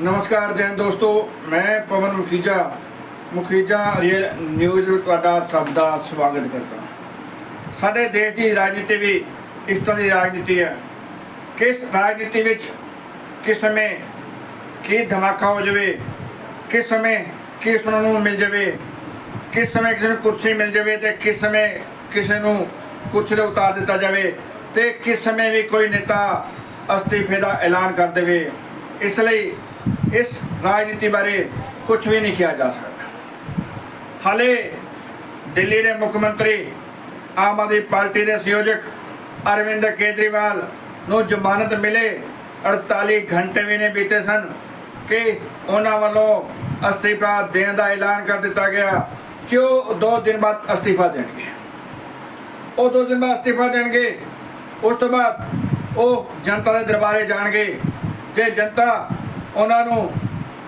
ਨਮਸਕਾਰ ਜੈਨ ਦੋਸਤੋ, ਮੈਂ ਪਵਨ ਮੁਖੀਜਾ ਮੁਖੀਜਾ ਰੀਅਲ ਨਿਊਜ਼ ਵਿੱਚ ਤੁਹਾਡਾ ਸਭ ਦਾ ਸਵਾਗਤ ਕਰਦਾ ਸਾਡੇ ਦੇਸ਼ ਦੀ ਰਾਜਨੀਤੀ ਵੀ ਇਸ ਤਰ੍ਹਾਂ ਦੀ ਰਾਜਨੀਤੀ ਹੈ। ਕਿਸ ਰਾਜਨੀਤੀ ਵਿੱਚ ਕਿਸ ਸਮੇਂ ਕੀ ਧਮਾਕਾ ਹੋ ਜਾਵੇ, ਕਿਸ ਸਮੇਂ ਕੀ ਸੁਣਨ ਨੂੰ ਮਿਲ ਜਾਵੇ, ਕਿਸ ਸਮੇਂ ਕਿਸੇ ਨੂੰ ਕੁਰਸੀ ਮਿਲ ਜਾਵੇ ਤੇ ਕਿਸ ਸਮੇਂ ਕਿਸੇ ਨੂੰ ਕੁਰਸੀ ਤੋਂ ਉਤਾਰ ਦਿੱਤਾ ਜਾਵੇ ਤੇ ਕਿਸ ਸਮੇਂ ਵੀ ਕੋਈ ਨੇਤਾ ਅਸਤੀਫੇ ਦਾ ਐਲਾਨ ਕਰ ਦੇਵੇ, ਇਸ ਲਈ ਇਸ ਰਾਜਨੀਤੀ ਬਾਰੇ ਕੁਝ ਵੀ ਨਹੀਂ ਕਿਹਾ ਜਾ ਸਕਦਾ ਹਾਲੇ ਦਿੱਲੀ ਦੇ ਮੁੱਖ ਮੰਤਰੀ ਆਮ ਆਦਮੀ ਪਾਰਟੀ ਦੇ ਸੰਯੋਜਕ ਅਰਵਿੰਦ ਕੇਜਰੀਵਾਲ ਨੂੰ ਜ਼ਮਾਨਤ ਮਿਲੇ 48 ਘੰਟੇ ਵੀ ਨਹੀਂ ਬੀਤੇ ਸਨ ਕਿ ਉਹਨਾਂ ਵੱਲੋਂ ਅਸਤੀਫਾ ਦੇਣ ਦਾ ਐਲਾਨ ਕਰ ਦਿੱਤਾ ਗਿਆ ਕਿ ਉਹ 2 ਦਿਨ ਬਾਅਦ ਅਸਤੀਫਾ ਦੇਣਗੇ ਉਹ 2 ਦਿਨ ਬਾਅਦ ਅਸਤੀਫਾ ਦੇਣਗੇ ਉਸ ਤੋਂ ਬਾਅਦ ਉਹ ਜਨਤਾ ਦੇ ਦਰਬਾਰੇ ਜਾਣਗੇ ਜੇ ਜਨਤਾ ਉਹਨਾਂ ਨੂੰ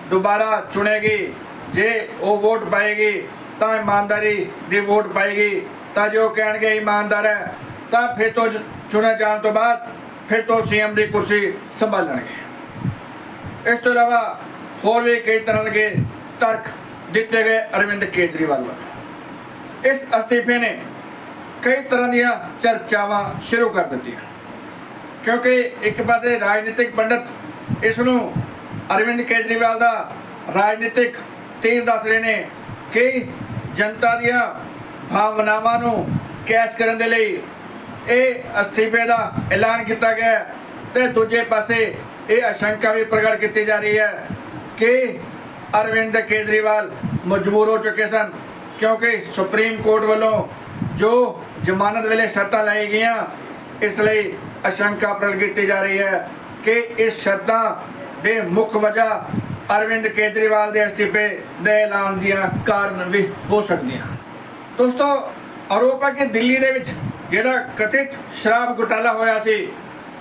ਦੁਬਾਰਾ ਚੁਣੇਗੀ, ਜੇ ਉਹ ਵੋਟ ਪਾਏਗੀ, ਤਾਂ ਇਮਾਨਦਾਰੀ ਦੀ ਵੋਟ ਪਾਏਗੀ। ਤਾਂ ਜੋ ਕਹਿਣਗੇ ਇਮਾਨਦਾਰ ਹੈ, ਤਾਂ ਫਿਰ ਤੋਂ ਚੁਣੇ ਜਾਣ ਤੋਂ ਬਾਅਦ ਫਿਰ ਤੋਂ ਸੀਐਮ ਦੀ ਕੁਰਸੀ ਸੰਭਾਲਣਗੇ। ਇਸ ਤੋਂ ਇਲਾਵਾ ਹੋਰ ਵੀ ਕਈ ਤਰ੍ਹਾਂ ਦੇ ਤਰਕ ਦਿੱਤੇ ਗਏ ਅਰਵਿੰਦ ਕੇਜਰੀਵਾਲ ਵੱਲੋਂ। ਇਸ ਅਸਤੀਫੇ ਨੇ ਕਈ ਤਰ੍ਹਾਂ ਦੀਆਂ ਚਰਚਾਵਾਂ ਸ਼ੁਰੂ ਕਰ ਦਿੱਤੀਆਂ। ਕਿਉਂਕਿ ਇੱਕ ਪਾਸੇ ਰਾਜਨੀਤਿਕ ਪੰਡਤ ਇਸ ਨੂੰ ਅਰਵਿੰਦ ਕੇਜਰੀਵਾਲ ਦਾ ਰਾਜਨੀਤਿਕ ਤੀਰ ਦੱਸ ਰਹੇ ਨੇ ਕਿ ਜਨਤਾ ਦੀਆਂ ਭਾਵਨਾਵਾਂ ਨੂੰ ਕੈਸ਼ ਕਰਨ ਦੇ ਲਈ ਇਹ ਅਸਤੀਫੇ ਦਾ ਐਲਾਨ ਕੀਤਾ ਗਿਆ ਹੈ ਤੇ ਦੂਜੇ ਪਾਸੇ ਇਹ ਆਸ਼ੰਕਾ ਵੀ ਪ੍ਰਗਟ ਕੀਤੀ ਜਾ ਰਹੀ ਹੈ ਕਿ ਅਰਵਿੰਦ ਕੇਜਰੀਵਾਲ ਮਜਬੂਰ ਹੋ ਚੁੱਕੇ ਸਨ, ਕਿਉਂਕਿ ਸੁਪਰੀਮ ਕੋਰਟ ਵੱਲੋਂ ਜੋ ਜ਼ਮਾਨਤ ਵੇਲੇ ਸ਼ਰਤਾਂ ਲਾਈ ਗਈਆਂ, ਇਸ ਲਈ ਆਸ਼ੰਕਾ ਪ੍ਰਗਟ ਕੀਤੀ ਜਾ ਰਹੀ ਹੈ ਕਿ ਇਸ ਸ਼ਰਤਾਂ ਦੇ ਮੁੱਖ ਵਜ੍ਹਾ ਅਰਵਿੰਦ ਕੇਜਰੀਵਾਲ ਦੇ ਅਸਤੀਫੇ ਦੇ ਐਲਾਨ ਦੀਆਂ ਕਾਰਨ ਵੀ ਹੋ ਸਕਦੀਆਂ ਦੋਸਤੋ, ਆਰੋਪ ਹੈ ਕਿ ਦਿੱਲੀ ਦੇ ਵਿੱਚ ਜਿਹੜਾ ਕਥਿਤ ਸ਼ਰਾਬ ਘੁਟਾਲਾ ਹੋਇਆ ਸੀ,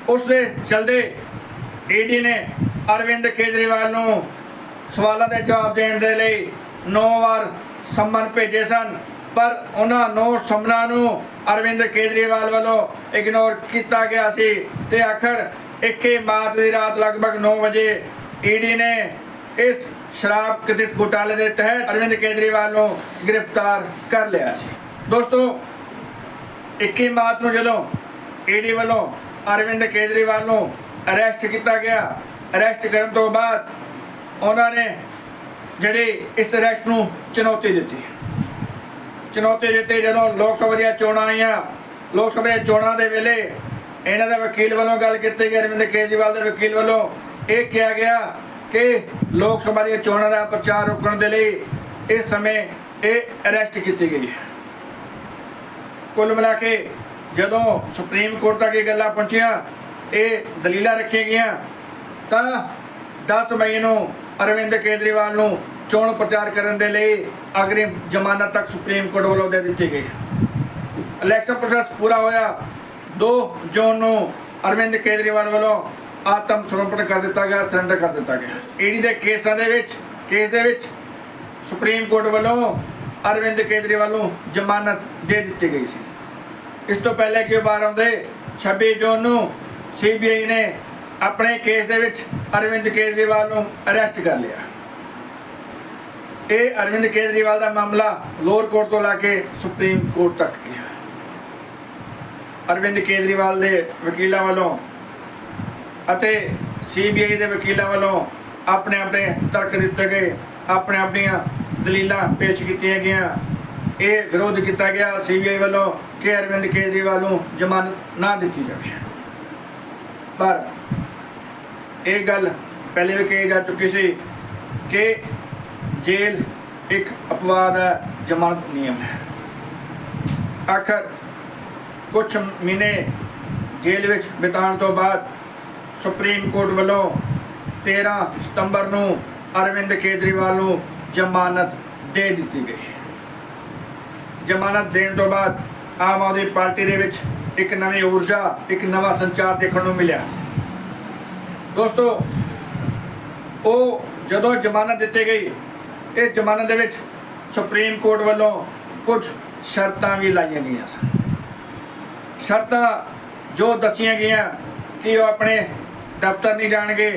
ਉਸ ਦੇ ਚਲਦੇ ਈਡੀ ਨੇ ਅਰਵਿੰਦ ਕੇਜਰੀਵਾਲ ਨੂੰ ਸਵਾਲਾਂ ਦੇ ਜਵਾਬ ਦੇਣ ਦੇ ਲਈ 9 ਵਾਰ ਸੰਮਨ ਭੇਜੇ ਸਨ, ਪਰ ਉਹਨਾਂ 9 ਸੰਮਨਾਂ ਨੂੰ ਅਰਵਿੰਦ ਕੇਜਰੀਵਾਲ ਵੱਲੋਂ ਇਗਨੋਰ ਕੀਤਾ ਗਿਆ ਸੀ ਤੇ ਆਖਰ 21 ਮਾਰਚ ਦੀ ਰਾਤ ਲਗਭਗ 9 ਵਜੇ ਈਡੀ ਨੇ ਇਸ ਸ਼ਰਾਬ ਕਥਿਤ ਘੁਟਾਲੇ ਦੇ ਤਹਿਤ ਅਰਵਿੰਦ ਕੇਜਰੀਵਾਲ ਨੂੰ ਗ੍ਰਿਫਤਾਰ ਕਰ ਲਿਆ ਸੀ। ਦੋਸਤੋ 21 ਮਾਰਚ ਨੂੰ ਜਦੋਂ ਈਡੀ ਵੱਲੋਂ ਅਰਵਿੰਦ ਕੇਜਰੀਵਾਲ ਨੂੰ ਅਰੈਸਟ ਕੀਤਾ ਗਿਆ, ਅਰੈਸਟ ਕਰਨ ਤੋਂ ਬਾਅਦ ਉਹਨਾਂ ਨੇ ਜਿਹੜੀ ਇਸ ਅਰੈਸਟ ਨੂੰ ਚੁਣੌਤੀ ਦਿੱਤੀ। ਚੁਣੌਤੀ ਦਿੱਤੀ ਜਦੋਂ ਲੋਕ ਸਭਾ ਦੀਆਂ ਚੋਣਾਂ ਆਈਆਂ। ਲੋਕ ਸਭਾ ਦੀਆਂ ਚੋਣਾਂ ਦੇ ਵੇਲੇ ਇਹਨਾਂ ਦੇ ਵਕੀਲ ਵੱਲੋਂ ਗੱਲ ਕੀਤੀ ਗਈ, ਅਰਵਿੰਦ ਕੇਜਰੀਵਾਲ ਦੇ ਵਕੀਲ ਵੱਲੋਂ ਇਹ ਕਿਹਾ ਗਿਆ ਕਿ ਲੋਕ ਸਭਾ ਦੀਆਂ ਚੋਣਾਂ ਦਾ ਪ੍ਰਚਾਰ ਰੋਕਣ ਦੇ ਲਈ ਇਸ ਸਮੇਂ ਇਹ ਅਰੈਸਟ ਕੀਤੀ ਗਈ ਹੈ। ਕੁੱਲ ਮਿਲਾ ਕੇ ਜਦੋਂ ਸੁਪਰੀਮ ਕੋਰਟ ਤੱਕ ਇਹ ਗੱਲਾਂ ਪਹੁੰਚੀਆਂ, ਇਹ ਦਲੀਲਾਂ ਰੱਖੀਆਂ ਗਈਆਂ, ਤਾਂ 10 ਮਈ ਨੂੰ ਅਰਵਿੰਦ ਕੇਜਰੀਵਾਲ ਨੂੰ ਚੋਣ ਪ੍ਰਚਾਰ ਕਰਨ ਦੇ ਲਈ ਅਗਰਿਮ ਜ਼ਮਾਨਤ ਤੱਕ ਸੁਪਰੀਮ ਕੋਰਟ ਵੱਲੋਂ ਦੇ ਦਿੱਤੀ ਗਈ। ਇਲੈਕਸ਼ਨ ਪ੍ਰੋਸੈਸ ਪੂਰਾ ਹੋਇਆ 2 ਜੂਨ ਨੂੰ ਅਰਵਿੰਦ ਕੇਜਰੀਵਾਲ ਵੱਲੋਂ ਆਤਮ ਸਮਰਪਣ ਕਰ ਦਿੱਤਾ ਗਿਆ ਸਰੈਂਡਰ ਕਰ ਦਿੱਤਾ ਗਿਆ। ਈਡੀ ਦੇ ਕੇਸਾਂ ਦੇ ਵਿੱਚ ਕੇਸ ਦੇ ਵਿੱਚ ਸੁਪਰੀਮ ਕੋਰਟ ਵੱਲੋਂ ਅਰਵਿੰਦ ਕੇਜਰੀਵਾਲ ਨੂੰ ਜ਼ਮਾਨਤ ਦੇ ਦਿੱਤੀ ਗਈ ਸੀ। ਇਸ ਤੋਂ ਪਹਿਲੇ ਕਿ ਉਹ ਬਾਹਰ ਆਉਂਦੇ 26 ਜੂਨ ਨੂੰ ਸੀਬੀਆਈ ਨੇ ਆਪਣੇ ਕੇਸ ਦੇ ਵਿੱਚ ਅਰਵਿੰਦ ਕੇਜਰੀਵਾਲ ਨੂੰ ਅਰੈਸਟ ਕਰ ਲਿਆ। ਇਹ ਅਰਵਿੰਦ ਕੇਜਰੀਵਾਲ ਦਾ ਮਾਮਲਾ ਲੋਅਰ ਕੋਰਟ ਤੋਂ ਲਾ ਕੇ ਸੁਪਰੀਮ ਕੋਰਟ ਤੱਕ ਗਿਆ। ਅਰਵਿੰਦ ਕੇਜਰੀਵਾਲ ਦੇ ਵਕੀਲਾਂ ਵੱਲੋਂ ਅਤੇ ਸੀਬੀਆਈ ਦੇ ਵਕੀਲਾਂ ਵੱਲੋਂ ਆਪਣੇ ਆਪਣੇ ਤਰਕ ਦਿੱਤੇ ਗਏ, ਆਪਣੇ ਆਪਣੀਆਂ ਦਲੀਲਾਂ ਪੇਸ਼ ਕੀਤੀਆਂ ਗਈਆਂ। ਇਹ ਵਿਰੋਧ ਕੀਤਾ ਗਿਆ। ਸੀਬੀਆਈ ਵੱਲੋਂ ਕਿ ਅਰਵਿੰਦ ਕੇਜਰੀਵਾਲ ਨੂੰ ਜ਼ਮਾਨਤ ਨਾ ਦਿੱਤੀ ਜਾਵੇ। ਪਰ ਇਹ ਗੱਲ ਪਹਿਲੇ ਵੀ ਕਹੀ ਜਾ ਚੁੱਕੀ ਸੀ ਕਿ ਜੇਲ੍ਹ ਇੱਕ ਅਪਵਾਦ ਹੈ, ਜ਼ਮਾਨਤ ਨਿਯਮ ਹੈ। ਆਖਰ ਕੁਝ ਮਹੀਨੇ ਜੇਲ੍ਹ ਵਿੱਚ ਬਿਤਾਉਣ ਤੋਂ ਬਾਅਦ ਸੁਪਰੀਮ ਕੋਰਟ ਵੱਲੋਂ 13 ਸਤੰਬਰ ਨੂੰ ਅਰਵਿੰਦ ਕੇਜਰੀਵਾਲ ਨੂੰ ਜ਼ਮਾਨਤ ਦੇ ਦਿੱਤੀ ਗਈ। ਜ਼ਮਾਨਤ ਦੇਣ ਤੋਂ ਬਾਅਦ ਆਮ ਆਦਮੀ ਪਾਰਟੀ ਦੇ ਵਿੱਚ ਇੱਕ ਨਵੀਂ ਊਰਜਾ, ਇੱਕ ਨਵਾਂ ਸੰਚਾਰ ਦੇਖਣ ਨੂੰ ਮਿਲਿਆ। ਦੋਸਤੋ, ਉਹ ਜਦੋਂ ਜ਼ਮਾਨਤ ਦਿੱਤੀ ਗਈ, ਇਸ ਜ਼ਮਾਨਤ ਦੇ ਵਿੱਚ ਸੁਪਰੀਮ ਕੋਰਟ ਵੱਲੋਂ ਕੁਝ ਸ਼ਰਤਾਂ ਵੀ ਲਾਈਆਂ ਗਈਆਂ ਸਨ। ਸ਼ਰਤਾਂ ਜੋ ਦੱਸੀਆਂ ਗਈਆਂ ਕਿ ਉਹ ਆਪਣੇ ਦਫ਼ਤਰ ਨਹੀਂ ਜਾਣਗੇ,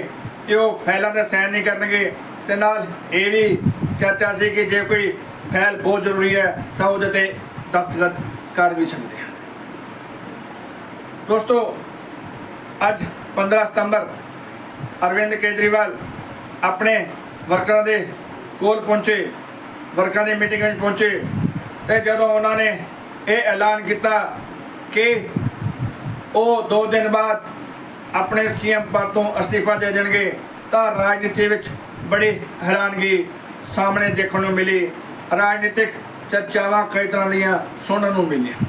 ਕਿ ਉਹ ਫਾਈਲਾਂ ਦਾ ਸਾਈਨ ਨਹੀਂ ਕਰਨਗੇ, ਤੇ ਨਾਲ ਇਹ ਵੀ ਚਰਚਾ ਸੀ ਕਿ ਜੇ ਕੋਈ ਫਾਈਲ ਬਹੁਤ ਜ਼ਰੂਰੀ ਹੈ, ਤਾਂ ਉਹਦੇ ਤੇ ਦਸਤਖਤ ਕਰ ਵੀ ਸਕਦੇ ਹਨ ਦੋਸਤੋ, ਅੱਜ 15 ਸਤੰਬਰ ਅਰਵਿੰਦ ਕੇਜਰੀਵਾਲ ਆਪਣੇ ਵਰਕਰਾਂ ਦੇ ਕੋਲ ਪਹੁੰਚੇ, ਵਰਕਰਾਂ ਦੀ ਮੀਟਿੰਗ ਵਿੱਚ ਪਹੁੰਚੇ, ਤੇ ਜਦੋਂ ਉਹਨਾਂ ਨੇ ਇਹ ਐਲਾਨ ਕੀਤਾ ਕਿ ਉਹ 2 ਦਿਨ ਬਾਅਦ ਆਪਣੇ ਸੀਐਮ ਪਦ ਤੋਂ ਅਸਤੀਫਾ ਦੇ ਦੇਣਗੇ ਤਾਂ ਰਾਜਨੀਤੀ ਵਿੱਚ ਬੜੀ ਹੈਰਾਨਗੀ ਸਾਹਮਣੇ ਦੇਖਣ ਨੂੰ ਮਿਲੀ। ਰਾਜਨੀਤਿਕ ਚਰਚਾਵਾਂ ਕਈ ਤਰ੍ਹਾਂ ਦੀਆਂ ਸੁਣਨ ਨੂੰ ਮਿਲੀਆਂ।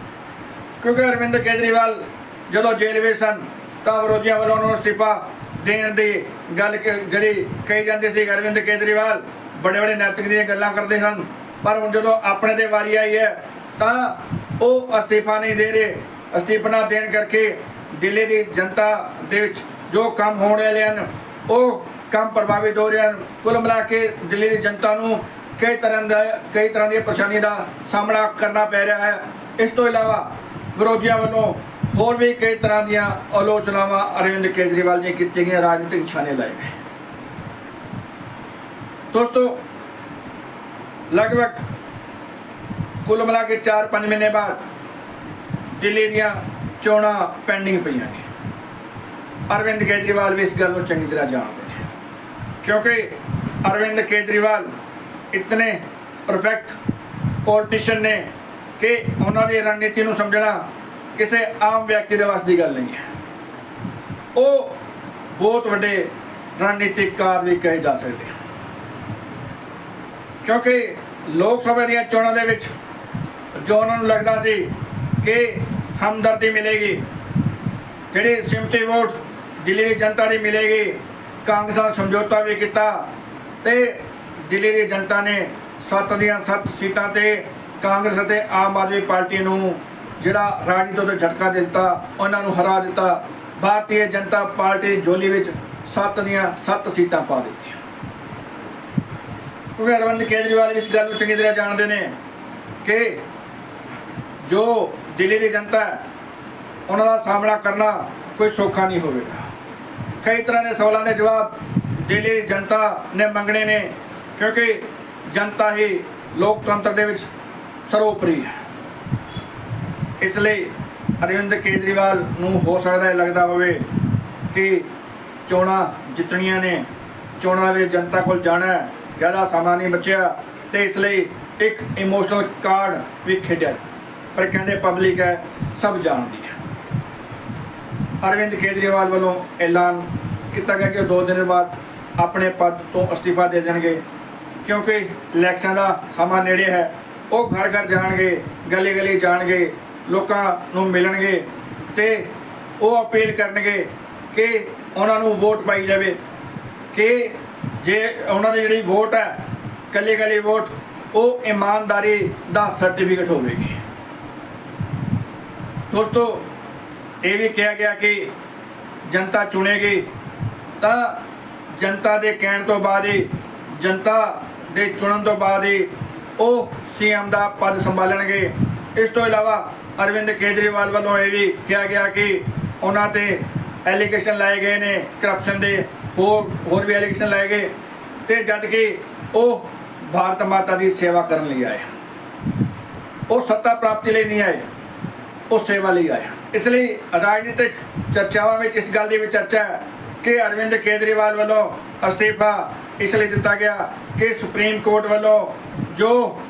ਕਿਉਂਕਿ ਅਰਵਿੰਦ ਕੇਜਰੀਵਾਲ ਜਦੋਂ ਜੇਲ੍ਹ ਵਿੱਚ ਸਨ ਤਾਂ ਵਿਰੋਧੀਆਂ ਵੱਲੋਂ ਉਹਨੂੰ ਅਸਤੀਫਾ ਦੇਣ ਦੀ ਗੱਲ ਕ- ਜਿਹੜੀ ਕਹੀ ਜਾਂਦੀ ਸੀ, ਅਰਵਿੰਦ ਕੇਜਰੀਵਾਲ ਬੜੇ ਬੜੇ ਨੈਤਿਕ ਦੀਆਂ ਗੱਲਾਂ ਕਰਦੇ ਸਨ। ਪਰ ਹੁਣ ਜਦੋਂ ਆਪਣੇ ਤੇ ਵਾਰੀ ਆਈ ਹੈ ਤਾਂ ਉਹ ਅਸਤੀਫਾ ਨਹੀਂ ਦੇ ਰਹੇ। ਅਸਤੀਫਨਾ ਦੇਣ ਕਰਕੇ ਦਿੱਲੀ ਦੀ ਜਨਤਾ ਦੇ ਵਿੱਚ ਜੋ ਕੰਮ ਹੋਣ ਵਾਲੇ ਹਨ, ਉਹ ਕੰਮ ਪ੍ਰਭਾਵਿਤ ਹੋ ਰਹੇ ਹਨ। ਕੁੱਲ ਮਿਲਾ ਕੇ ਦਿੱਲੀ ਦੀ ਜਨਤਾ ਨੂੰ ਕਈ ਤਰ੍ਹਾਂ ਦਾ, ਕਈ ਤਰ੍ਹਾਂ ਦੀਆਂ ਪਰੇਸ਼ਾਨੀਆਂ ਦਾ ਸਾਹਮਣਾ ਕਰਨਾ ਪੈ ਰਿਹਾ ਹੈ। ਇਸ ਤੋਂ ਇਲਾਵਾ ਵਿਰੋਧੀਆਂ ਵੱਲੋਂ ਹੋਰ ਵੀ ਕਈ ਤਰ੍ਹਾਂ ਦੀਆਂ ਆਲੋਚਨਾਵਾਂ ਅਰਵਿੰਦ ਕੇਜਰੀਵਾਲ ਦੀਆਂ ਕੀਤੀਆਂ ਗਈਆਂ, ਰਾਜਨੀਤਿਕ ਨਿਸ਼ਾਨੇ ਲਾਏ ਗਏ। ਦੋਸਤੋ, ਲਗਭਗ ਕੁੱਲ ਮਿਲਾ ਕੇ 4-5 ਮਹੀਨੇ ਬਾਅਦ ਦਿੱਲੀ ਦੀਆਂ ਚੋਣਾਂ ਪੈਂਡਿੰਗ ਪਈਆਂ ਨੇ। ਅਰਵਿੰਦ ਕੇਜਰੀਵਾਲ ਵੀ ਇਸ ਗੱਲ ਨੂੰ ਚੰਗੀ ਤਰ੍ਹਾਂ ਜਾਣਦੇ ਨੇ। ਕਿਉਂਕਿ ਅਰਵਿੰਦ ਕੇਜਰੀਵਾਲ ਇਤਨੇ ਪਰਫੈਕਟ ਪੋਲੀਟੀਸ਼ੀਅਨ ਨੇ ਕਿ ਉਹਨਾਂ ਦੀ ਰਣਨੀਤੀ ਨੂੰ ਸਮਝਣਾ ਕਿਸੇ ਆਮ ਵਿਅਕਤੀ ਦੇ ਵਾਸਤੇ ਦੀ ਗੱਲ ਨਹੀਂ ਹੈ। ਉਹ ਬਹੁਤ ਵੱਡੇ ਰਣਨੀਤਿਕਾਰ ਵੀ ਕਹੇ ਜਾ ਸਕਦੇ ਕਿਉਂਕਿ ਲੋਕ ਸਭਾ ਦੀਆਂ ਚੋਣਾਂ ਦੇ ਵਿੱਚ ਜੋ ਉਹਨਾਂ ਨੂੰ ਲੱਗਦਾ ਸੀ ਕਿ ਹਮਦਰਦੀ ਮਿਲੇਗੀ। ਜਿਹੜੀ ਸਿਮਤੀ ਵੋਟ ਦਿੱਲੀ ਦੀ ਜਨਤਾ ਦੀ ਮਿਲੇਗੀ, ਕਾਂਗਰਸ ਨਾਲ ਸਮਝੌਤਾ ਵੀ ਕੀਤਾ ਤੇ ਦਿੱਲੀ ਦੀ ਜਨਤਾ ਨੇ ਸੱਤ ਦੀਆਂ ਸੱਤ ਸੀਟਾਂ ਤੇ ਕਾਂਗਰਸ ਅਤੇ ਆਮ ਆਦਮੀ ਪਾਰਟੀ ਨੂੰ ਜਿਹੜਾ ਰਾਜਨੀਤੀ ਤੋਂ ਝਟਕਾ ਦੇ ਦਿੱਤਾ, ਉਹਨਾਂ ਨੂੰ ਹਰਾ ਦਿੱਤਾ। ਭਾਰਤੀ ਜਨਤਾ ਪਾਰਟੀ ਜੋਲੀ ਵਿੱਚ ਸੱਤ ਦੀਆਂ ਸੱਤ ਸੀਟਾਂ ਪਾ ਦਿੱਤੀਆਂ। ਕਿਉਂਕਿ ਅਰਵਿੰਦ ਕੇਜਰੀਵਾਲ ਇਸ ਗੱਲ ਨੂੰ ਚੰਗੀ ਤਰ੍ਹਾਂ ਜਾਣਦੇ ਨੇ ਕਿ ਜੋ ਦਿੱਲੀ ਦੀ ਜਨਤਾ ਉਹਨਾਂ ਦਾ ਸਾਹਮਣਾ ਕਰਨਾ ਕੋਈ ਸੌਖਾ ਨਹੀਂ ਹੋਵੇਗਾ। ਕਈ ਤਰ੍ਹਾਂ ਦੇ ਸਵਾਲਾਂ ਦੇ ਜਵਾਬ ਦਿੱਲੀ ਦੀ ਜਨਤਾ ਨੇ ਮੰਗਣੇ ਨੇ, ਕਿਉਂਕਿ ਜਨਤਾ ਹੀ ਲੋਕਤੰਤਰ ਦੇ ਵਿੱਚ ਸਰਵੋਪਰੀ ਹੈ। ਇਸ ਲਈ ਅਰਵਿੰਦ ਕੇਜਰੀਵਾਲ ਨੂੰ ਹੋ ਸਕਦਾ ਹੈ ਲੱਗਦਾ ਹੋਵੇ ਕਿ ਚੋਣਾਂ ਜਿੱਤਣੀਆਂ ਨੇ, ਚੋਣਾਂ ਵਿੱਚ ਜਨਤਾ ਕੋਲ ਜਾਣਾ ਜ਼ਿਆਦਾ ਸਮਾਂ ਨਹੀਂ ਬਚਿਆ ਤੇ ਇਸ ਲਈ ਇੱਕ ਇਮੋਸ਼ਨਲ ਕਾਰਡ ਵੀ ਖੇਡਿਆ। ਪਰ ਕਹਿੰਦੇ ਪਬਲਿਕ ਹੈ, ਸਭ ਜਾਣਦੀ ਹੈ। ਅਰਵਿੰਦ ਕੇਜਰੀਵਾਲ ਵੱਲੋਂ ਐਲਾਨ ਕੀਤਾ ਗਿਆ ਕਿ ਉਹ 2 ਦਿਨ ਬਾਅਦ ਆਪਣੇ ਪਦ ਤੋਂ ਅਸਤੀਫਾ ਦੇ ਦੇਣਗੇ, ਕਿਉਂਕਿ ਇਲੈਕਸ਼ਨ ਦਾ ਸਮਾਂ ਨੇੜੇ ਹੈ, ਉਹ ਘਰ ਘਰ ਜਾਣਗੇ ਗਲੀ ਗਲੀ ਜਾਣਗੇ, ਲੋਕਾਂ ਨੂੰ ਮਿਲਣਗੇ ਤੇ ਉਹ ਅਪੀਲ ਕਰਨਗੇ ਕਿ ਉਹਨਾਂ ਨੂੰ ਵੋਟ ਪਾਈ ਜਾਵੇ, ਕਿ ਜੇ ਉਹਨਾਂ ਦੀ ਜਿਹੜੀ ਵੋਟ ਹੈ ਕੱਲੀ ਕੱਲੀ ਵੋਟ, ਉਹ ਇਮਾਨਦਾਰੀ ਦਾ ਸਰਟੀਫਿਕੇਟ ਹੋਵੇਗੀ। ਦੋਸਤੋ, ਇਹ ਵੀ ਕਿਹਾ ਗਿਆ ਕਿ ਜਨਤਾ ਚੁਣੇਗੀ, ਤਾਂ ਜਨਤਾ ਦੇ ਕਹਿਣ ਤੋਂ ਬਾਅਦ ਹੀ, ਜਨਤਾ ਦੇ ਚੁਣਨ ਤੋਂ ਬਾਅਦ ਹੀ ਉਹ ਸੀਐਮ ਦਾ ਪਦ ਸੰਭਾਲਣਗੇ। ਇਸ ਤੋਂ ਇਲਾਵਾ ਅਰਵਿੰਦ ਕੇਜਰੀਵਾਲ ਵੱਲੋਂ ਇਹ ਵੀ ਕਿਹਾ ਗਿਆ ਕਿ ਉਹਨਾਂ ਤੇ ਐਲੀਗੇਸ਼ਨ ਲਾਏ ਗਏ ਨੇ ਕਰਪਸ਼ਨ ਦੇ, ਹੋਰ ਹੋਰ ਵੀ ਐਲੀਗੇਸ਼ਨ ਲਾਏ ਗਏ। ਤੇ ਜਦ ਕਿ ਉਹ ਭਾਰਤ ਮਾਤਾ ਦੀ ਸੇਵਾ ਕਰਨ ਲਈ ਆਏ ਉਹ ਸੱਤਾ ਪ੍ਰਾਪਤੀ ਲਈ ਨਹੀਂ ਆਏ। ਉਹ ਸੇਵਾ ਲਈ ਆਇਆ। ਇਸ ਲਈ ਰਾਜਨੀਤਿਕ ਚਰਚਾਵਾਂ ਵਿੱਚ ਇਸ ਗੱਲ ਦੀ ਵੀ ਚਰਚਾ ਹੈ ਕਿ ਅਰਵਿੰਦ ਕੇਜਰੀਵਾਲ ਵੱਲੋਂ ਅਸਤੀਫਾ ਇਸ ਲਈ ਦਿੱਤਾ ਗਿਆ ਕਿ ਸੁਪਰੀਮ ਕੋਰਟ ਵੱਲੋਂ ਜੋ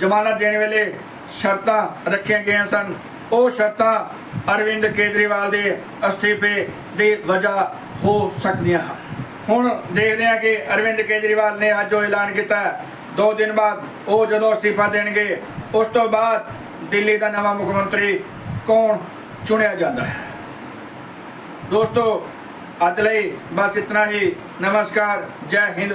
ਜ਼ਮਾਨਤ ਦੇਣ ਵੇਲੇ ਸ਼ਰਤਾਂ ਰੱਖੀਆਂ ਗਈਆਂ ਸਨ, ਉਹ ਸ਼ਰਤਾਂ ਅਰਵਿੰਦ ਕੇਜਰੀਵਾਲ ਦੇ ਅਸਤੀਫੇ ਦੀ ਵਜ੍ਹਾ ਹੋ ਸਕਦੀਆਂ ਹਨ। ਹੁਣ ਦੇਖਦੇ ਹਾਂ ਕਿ ਅਰਵਿੰਦ ਕੇਜਰੀਵਾਲ ਨੇ ਅੱਜ ਉਹ ਐਲਾਨ ਕੀਤਾ ਦੋ ਦਿਨ ਬਾਅਦ ਉਹ ਜਦੋਂ ਅਸਤੀਫਾ ਦੇਣਗੇ, ਉਸ ਤੋਂ ਬਾਅਦ ਦਿੱਲੀ ਦਾ ਨਵਾਂ ਮੁੱਖ ਮੰਤਰੀ ਕੌਣ ਚੁਣਿਆ ਜਾਂਦਾ ਹੈ? ਦੋਸਤੋ ਅੱਜ ਲਈ ਬਸ ਇਤਨਾ ਹੀ। ਨਮਸਕਾਰ ਜੈ ਹਿੰਦ।